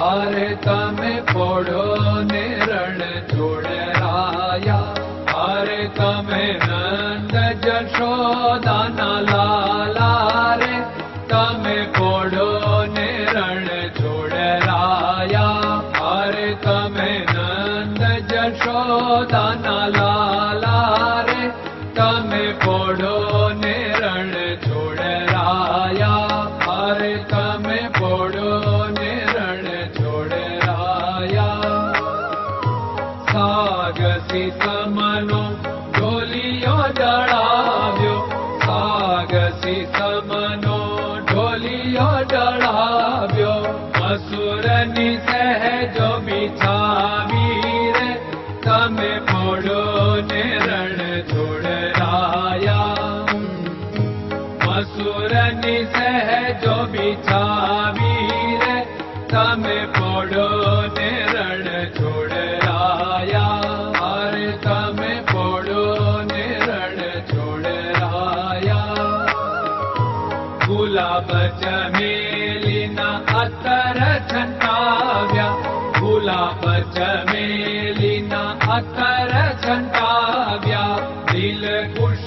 अरे तमें पढ़ो निरण छोड़ राया। हरे तमें नंद जशोदा न लाला रे। तमें पढ़ो निरण छोड़ राया। हरे तमें नंद जशोदा न लाला रे। तमें पढ़ो निरण छोड़ राया। हरे तमें पढ़ो સમનો ઢોલિયો ડળાવ્યો સાગસી સમનો ઢોલિયો ડળાવ્યો અસુરની સહેજો બિછાવી રે તમે પોડો ને રણ છોડરાયા મસુરની સહેજો બિછાવી રે તમે પોડો ને गुलाब चमेलिना अत्र छन्ताव्या गुलाब चमेलिना अत्र छन्ताव्या दिल खुश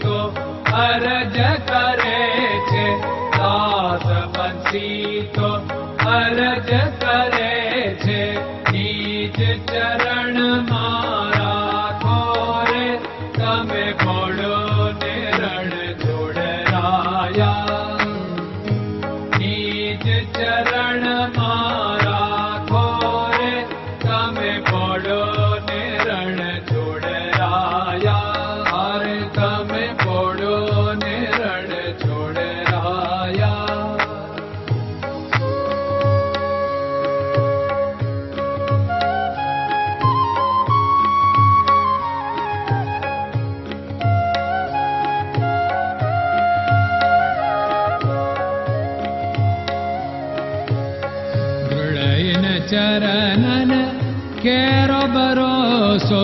તો અરજ કરે છે દાસ બંસી તો અરજ કરે છે નીચ ચરણ चरन केरो भरोसो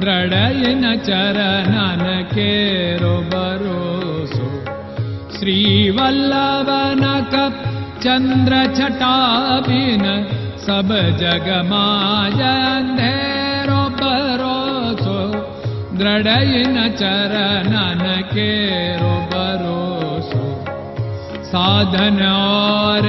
द्रडयन चरन केरो भरोसो श्रीवल्लभ चन्द्र छटाबिन सब जगमाजेरो भरोसो द्रडयन चरन केरो भरोसो साधन और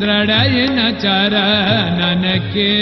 दृढयिन चरणन के